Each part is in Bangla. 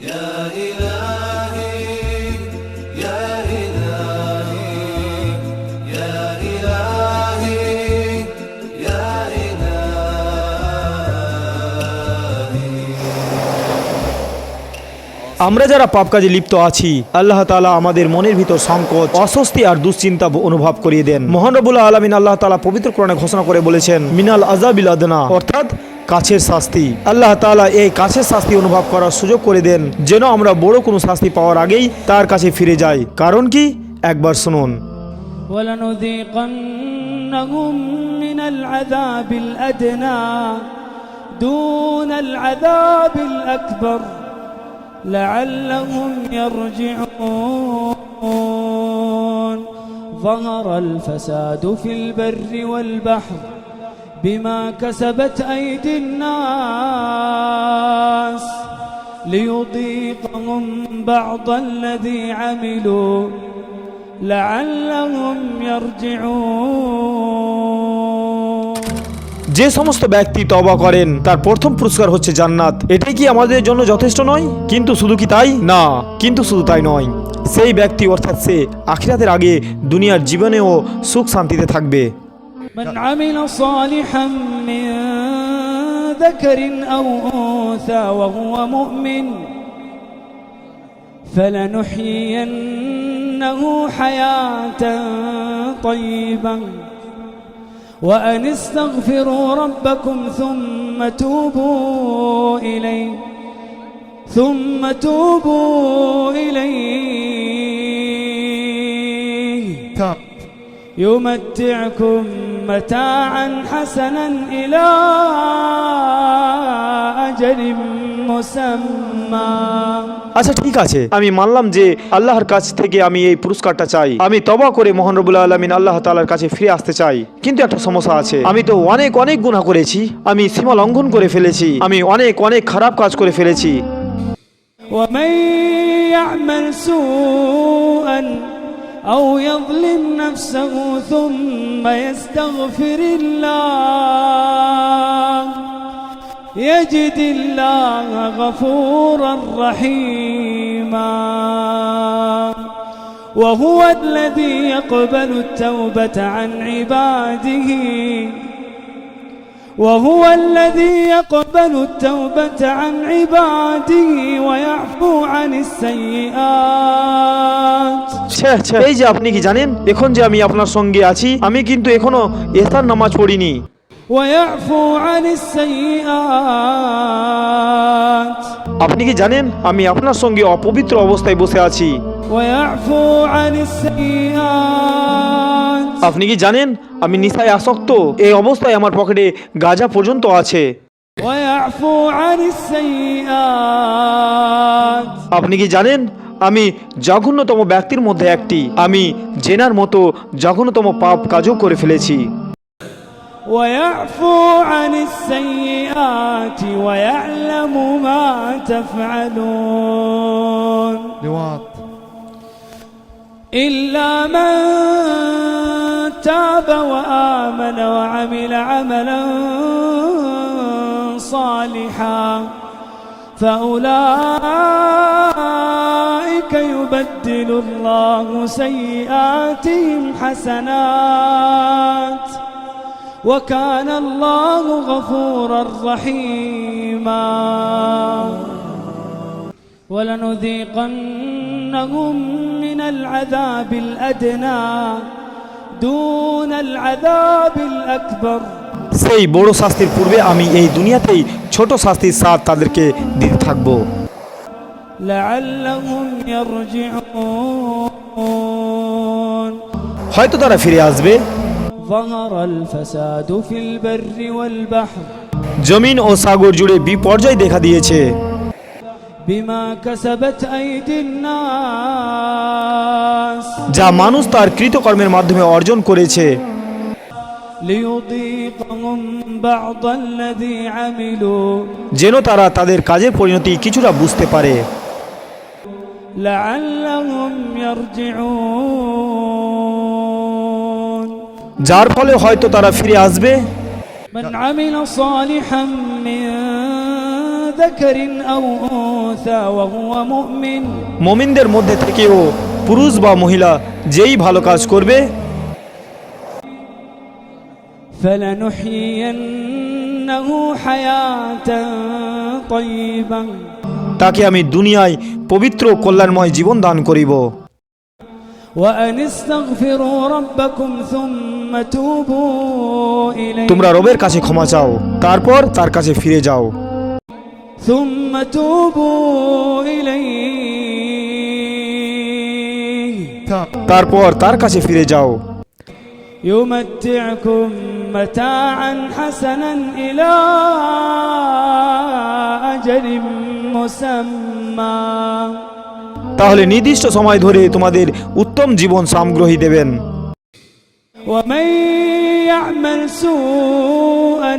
আমরা যারা পাপ কাজে লিপ্ত আছি, আল্লাহ তালা আমাদের মনের ভিতর সংকট অস্বস্তি আর দুশ্চিন্তা অনুভব করিয়ে দেন। মহানবুল্লাহ আলমিন আল্লাহ তালা পবিত্র কোরআনে ঘোষণা করে বলেছেন, মিনাল আজাবিল আদনা। অর্থাৎ কাছের শাস্তি আল্লাহ তালা এই কাছের শাস্তি অনুভব করার সুযোগ করে দেন যেন আমরা বড় কোনো শাস্তি পাওয়ার আগেই তার কাছে ফিরে যাই কারণ কি একবার শুনুন ولنذيقنهم من العذاب الأدنى دون العذاب الأكبر لعلهم يرجعون ظهر الفساد في البر والبحر بما كسبت أيدي الناس ليضيقهم بعض الذي عملوا لعلهم يرجعون যে সমস্ত ব্যক্তি তবা করেন তার প্রথম পুরস্কার হচ্ছে জান্নাত এটাই কি আমাদের জন্য যথেষ্ট নয় কিন্তু শুধু কি তাই না কিন্তু শুধু তাই নয় সেই ব্যক্তি অর্থাৎ সে আখিরাতের আগে দুনিয়ার জীবনেও সুখ শান্তিতে থাকবে من عمل صالحا من ذكر أو أنثى وهو مؤمن فلنحيينه حياة طيبة وأن استغفروا ربكم ثم توبوا إليه ثم توبوا إليه يمتعكم متاعا حسنا إلى أجل مسمى আচ্ছা ঠিক আছে আমি মানলাম যে আল্লাহর কাছ থেকে আমি এই পুরস্কারটা চাই আমি তবা করে মোহন রবুল্লাহ আলমিন আল্লাহ তালার কাছে ফিরে আসতে চাই কিন্তু একটা সমস্যা আছে আমি তো অনেক অনেক গুণা করেছি আমি সীমা লঙ্ঘন করে ফেলেছি আমি অনেক অনেক খারাপ কাজ করে ফেলেছি ومن يعمل سوءا أو يظلم نفسه ثم يستغفر الله. يجد الله غفورا رحيما. وهو الذي يقبل التوبة عن عباده. وهو الذي يقبل التوبة عن عباده ويعفو عن السيئات ছ্যা, ছ্যা। এই যে আপনি কি জানেন এখন যে আমি আপনার সঙ্গে আছি আমি কিন্তু এখনো এসার নামাজ পড়িনি ويعفو عن السيئات আপনি কি জানেন আমি আপনার সঙ্গে অপবিত্র অবস্থায় বসে আছি ويعفو عن السيئات আপনি কি জানেন? আমি নিশায় আসক্ত। এই অবস্থায় আমার পকেটে গাজা পর্যন্ত আছে। আপনি কি জানেন? আমি জঘন্যতম ব্যক্তির মধ্যে একটি। আমি জেনার মতো জঘন্যতম পাপ কাজও করে ফেলেছি। ইল্লা تاب وآمن وعمل عملا صالحا. فأولئك يبدل الله سيئاتهم حسنات. وكان الله غفورا رحيما. ولنذيقنهم من العذاب الأدنى. সেই বড় শাস্তির পূর্বে আমি এই দুনিয়াতেই ছোট শাস্তির সাথ তাদেরকে দিতে থাকব। হয়তো তারা ফিরে আসবে। জমিন ও সাগর জুড়ে বিপর্যয় দেখা দিয়েছে। যা মানুষ তার কৃতকর্মের মাধ্যমে অর্জন করেছে ليضيقهم بعض الذي عملوا যেন তারা তাদের কাজের পরিণতি কিছুটা বুঝতে পারে لعلهم يرجعون যার ফলে হয়তো তারা ফিরে আসবে من عمل صالحا من মোমিনদের মধ্যে থেকেও পুরুষ বা মহিলা যেই ভালো কাজ করবে তাকে আমি দুনিয়ায় পবিত্র কল্যাণময় জীবন দান করিব। তোমরা রবের কাছে ক্ষমা চাও তারপর তার কাছে ফিরে যাও। ثم توبوا إليه তারপর তার কাছে ফিরে যাও يمتعكم متاعا حسنا إلى أجل مسمى তাহলে নির্দিষ্ট সময় ধরে তোমাদের উত্তম জীবন সামগ্রহী দেবেন ومن يعمل سوءا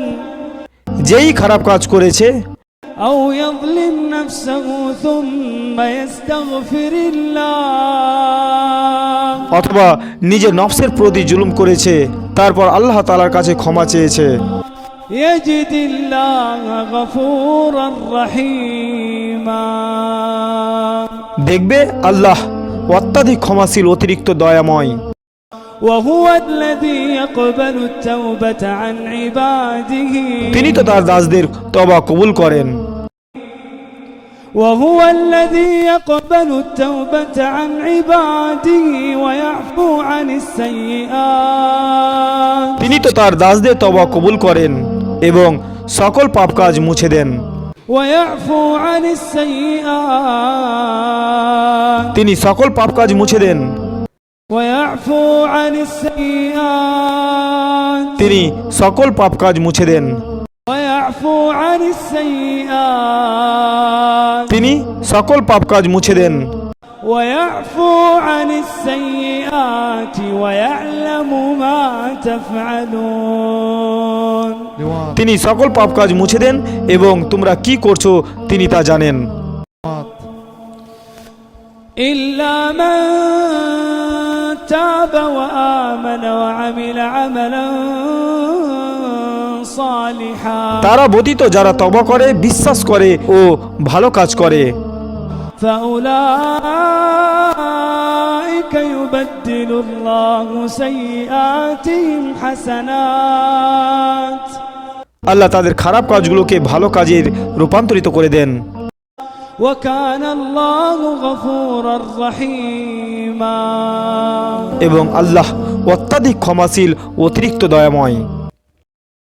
যেই খারাপ কাজ করেছে أو يظلم نفسه ثم يستغفر الله অথবা নিজের নফসের প্রতি জুলুম করেছে তারপর আল্লাহ তালার কাছে ক্ষমা চেয়েছে يجد الله غفورا رحيما দেখবে আল্লাহ অত্যাধিক ক্ষমাশীল অতিরিক্ত দয়াময় وهو الذي يقبل التوبة عن عباده তিনি তো তার দাসদের তবা কবুল করেন وهو الذي يقبل التوبة عن عباده ويعفو عن السيئات তিনি তো তার দাসদের তবা কবুল করেন এবং সকল পাপ কাজ মুছে দেন ويعفو عن السيئات তিনি সকল পাপ কাজ মুছে দেন ويعفو عن السيئات তিনি সকল পাপ কাজ মুছে দেন ويعفو عن السيئات তিনি সকল পাপ কাজ মুছে দেন ويعفو عن السيئات ويعلم ما تفعلون তিনি সকল পাপ কাজ মুছে দেন এবং তোমরা কি করছো তিনি তা জানেন إلا من تاب وآمن وعمل عملا صالحا তারা ব্যতীত যারা তবা করে বিশ্বাস করে ও ভালো কাজ করে। আল্লাহ তাদের খারাপ কাজগুলোকে ভালো কাজের রূপান্তরিত করে দেন। এবং আল্লাহ অত্যাধিক ক্ষমাশীল অতিরিক্ত দয়াময়।